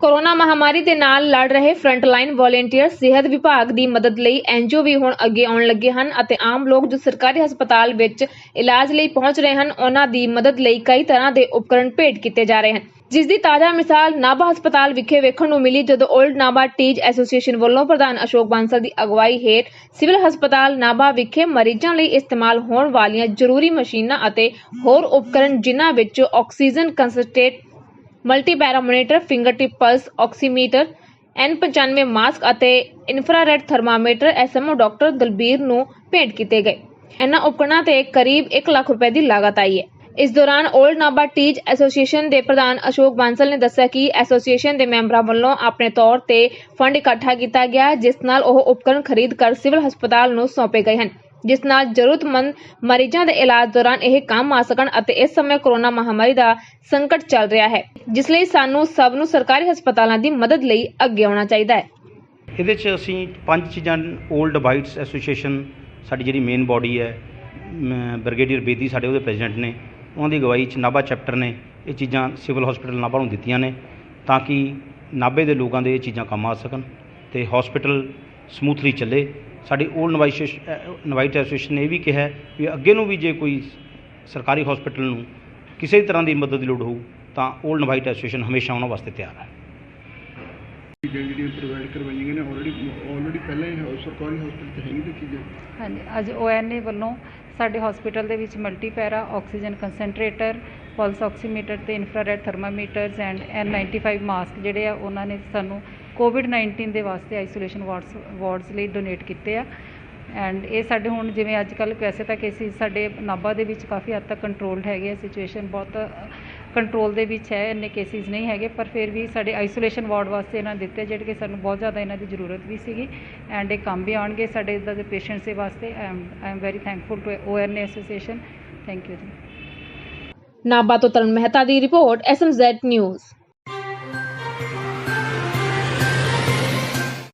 Corona ਮਹਾਮਾਰੀ ਦੇ ਨਾਲ ਲੜ ਰਹੇ ਫਰੰਟਲਾਈਨ ਵੋਲੰਟੀਅਰ ਸਿਹਤ ਵਿਭਾਗ ਦੀ ਮਦਦ ਲਈ ਐਨਜੀਓ ਵੀ ਹੁਣ ਅੱਗੇ ਆਉਣ ਲੱਗੇ ਹਨ ਅਤੇ ਆਮ ਲੋਕ ਜੋ ਸਰਕਾਰੀ ਹਸਪਤਾਲ ਵਿੱਚ ਇਲਾਜ ਲਈ ਪਹੁੰਚ ਰਹੇ ਹਨ, ਉਹਨਾਂ ਦੀ ਮਦਦ ਲਈ ਕਈ ਤਰ੍ਹਾਂ ਦੇ ਉਪਕਰਣ ਭੇਟ ਕੀਤੇ ਜਾ ਰਹੇ ਹਨ। ਜਿਸ ਦੀ ਤਾਜ਼ਾ ਮਿਸਾਲ ਨਾਭਾ ਹਸਪਤਾਲ ਵਿਖੇ ਵੇਖਣ ਨੂੰ ਮਿਲੀ, ਜਦੋਂ 올ਡ ਨਾਭਾ ਟੀਜ ਐਸੋਸੀਏਸ਼ਨ ਵੱਲੋਂ ਪ੍ਰਧਾਨ ਅਸ਼ੋਕ ਬਾਂਸਲ ਦੀ ਅਗਵਾਈ ਹੇਠ ਸਿਵਲ ਹਸਪਤਾਲ ਨਾਭਾ ਵਿਖੇ ਮਰੀਜ਼ਾਂ ਲਈ ਇਸਤੇਮਾਲ ਹੋਣ ਵਾਲੀਆਂ ਜ਼ਰੂਰੀ ਮਸ਼ੀਨਾਂ ਅਤੇ ਹੋਰ ਉਪਕਰਣ, ਜਿਨ੍ਹਾਂ ਵਿੱਚ oxygen concentrate multi parameter fingertip pulse oximeter N95 mask ਅਤੇ infrared thermometer SMO doctor Dalbir ਨੂੰ ਭੇਂਟ ਕੀਤੇ ਗਏ। ਇਹਨਾਂ ਉਪਕਰਣਾਂ ਤੇ ਕਰੀਬ 1 ਲੱਖ ਰੁਪਏ ਦੀ ਲਾਗਤ ਆਈ ਹੈ। ਇਸ ਦੌਰਾਨ 올ਡ ਨਾਭਾ ਟੀਜ ਐਸੋਸੀਏਸ਼ਨ ਦੇ ਪ੍ਰਧਾਨ ਅਸ਼ੋਕ ਬਾਂਸਲ ਨੇ ਦੱਸਿਆ ਕਿ ਐਸੋਸੀਏਸ਼ਨ ਦੇ ਮੈਂਬਰਾਂ ਵੱਲੋਂ ਆਪਣੇ ਤੌਰ ਤੇ ਫੰਡ ਇਕੱਠਾ ਕੀਤਾ ਗਿਆ, ਜਿਸ ਨਾਲ ਉਹ ਉਪਕਰਣ ਖਰੀਦ ਕਰ ਸਿਵਲ ਹਸਪਤਾਲ ਨੂੰ ਸੌਂਪੇ ਗਏ ਹਨ। ਜਿਸ ਨਾਲ ਜ਼ਰੂਰਤਮੰਦ ਮਰੀਜ਼ਾਂ ਦੇ ਇਲਾਜ ਦੌਰਾਨ ਇਹ ਕੰਮ ਆ ਸਕਣ ਅਤੇ ਇਸ ਸਮੇਂ ਕੋਰੋਨਾ ਮਹਾਮਾਰੀ ਦਾ ਸੰਕਟ ਚੱਲ ਰਿਹਾ ਹੈ, ਜਿਸ ਲਈ ਸਾਨੂੰ ਸਭ ਨੂੰ ਸਰਕਾਰੀ ਹਸਪਤਾਲਾਂ ਦੀ ਮਦਦ ਲਈ ਅੱਗੇ ਆਉਣਾ ਚਾਹੀਦਾ ਹੈ। ਇਹਦੇ 'ਚ ਅਸੀਂ ਪੰਜ ਚੀਜ਼ਾਂ 올ਡ ਵਾਈਟਸ ਐਸੋਸੀਏਸ਼ਨ ਸਾਡੀ ਜਿਹੜੀ ਮੇਨ ਬਾਡੀ ਹੈ ਬ੍ਰਿਗੇਡੀਅਰ ਬੇਦੀ ਸਾਡੇ ਉਹਦੇ ਪ੍ਰੈਜ਼ੀਡੈਂਟ ਨੇ, ਉਹਨਾਂ ਦੀ ਅਗਵਾਈ 'ਚ ਨਾਭਾ ਚੈਪਟਰ ਨੇ, ਇਹ ਚੀਜ਼ਾਂ ਸਿਵਲ ਹਸਪੀਟਲ ਨਾਭਾ ਨੂੰ ਦਿੱਤੀਆਂ ਨੇ ਤਾਂ ਕਿ ਨਾਭੇ ਦੇ ਲੋਕਾਂ ਦੇ ਇਹ ਚੀਜ਼ਾਂ ਕੰਮ ਆ ਸਕਣ ਤੇ ਹਸਪੀਟਲ ਸਮੂਥਲੀ ਚੱਲੇ। ਸਾਡੀ 올ਡ ਨਵਾਈਟ ਐਸੋਸੀਏਸ਼ਨ ਨੇ ਇਹ ਵੀ ਕਿਹਾ ਵੀ ਅੱਗੇ ਨੂੰ ਵੀ ਜੇ ਕੋਈ ਸਰਕਾਰੀ ਹਸਪੀਟਲ ਨੂੰ ਕਿਸੇ ਵੀ ਤਰ੍ਹਾਂ ਦੀ ਮਦਦ ਦੀ ਲੋੜ ਹੋਊ ਤਾਂ 올ਡ ਨਵਾਈਟ ਐਸੋਸੀਏਸ਼ਨ ਹਮੇਸ਼ਾ ਉਹਨਾਂ ਵਾਸਤੇ ਤਿਆਰ ਹੈ। ਚੀਜ਼ਾਂ ਜਿਹੜੀਆਂ ਪ੍ਰੋਵਾਈਡ ਕਰਵਾਈਆਂ ਗਈਆਂ ਨੇ ਆਲਰੇਡੀ ਆਲਰੇਡੀ ਪਹਿਲਾਂ ਹੀ ਹਾਊਸ ਸਰਕਾਰੀ ਹਸਪਤਾਲ 'ਚ ਹੈਗੀ ਤੇ ਚੀਜ਼ਾਂ ਹਾਂਜੀ ਅੱਜ ਓਐਨਏ ਵੱਲੋਂ ਸਾਡੇ ਹਸਪੀਟਲ ਦੇ ਵਿੱਚ multi para oxygen concentrator pulse oximeter ਤੇ infrared thermometers and N95 mask ਜਿਹੜੇ ਆ ਉਹਨਾਂ ਨੇ ਸਾਨੂੰ ਕੋਵਿਡ 19 ਦੇ ਵਾਸਤੇ ਆਈਸੋਲੇਸ਼ਨ ਵਾਰਡਸ ਵਾਰਡਸ ਲਈ ਡੋਨੇਟ ਕੀਤੇ ਆ। ਐਂਡ ਇਹ ਸਾਡੇ ਹੁਣ ਜਿਵੇਂ ਅੱਜ ਕੱਲ੍ਹ ਵੈਸੇ ਤਾਂ ਕੇਸਿਸ ਸਾਡੇ ਨਾਭਾ ਦੇ ਵਿੱਚ ਕਾਫੀ ਹੱਦ ਤੱਕ ਕੰਟਰੋਲਡ ਹੈਗੇ ਆ ਸਿਚੁਏਸ਼ਨ ਬਹੁਤ ਕੰਟਰੋਲ ਦੇ ਵਿੱਚ ਹੈ, ਇੰਨੇ ਕੇਸਿਸ ਨਹੀਂ ਹੈਗੇ, ਪਰ ਫਿਰ ਵੀ ਸਾਡੇ ਆਈਸੋਲੇਸ਼ਨ ਵਾਰਡ ਵਾਸਤੇ ਇਹਨਾਂ ਦਿੱਤੇ, ਜਿਹੜੇ ਕਿ ਸਾਨੂੰ ਬਹੁਤ ਜ਼ਿਆਦਾ ਇਹਨਾਂ ਦੀ ਜ਼ਰੂਰਤ ਵੀ ਸੀਗੀ। ਐਂਡ ਇਹ ਕੰਮ ਵੀ ਆਉਣਗੇ ਸਾਡੇ ਇੱਦਾਂ ਦੇ ਪੇਸ਼ੈਂਟਸ ਦੇ ਵਾਸਤੇ। I am I am very thankful to ONA association thank you ji. Nabha ਤੋਂ ਤਰਨ ਮਹਿਤਾ ਦੀ ਰਿਪੋਰਟ ਐਸਐਮਜ਼ੈਡ ਨਿਊਜ਼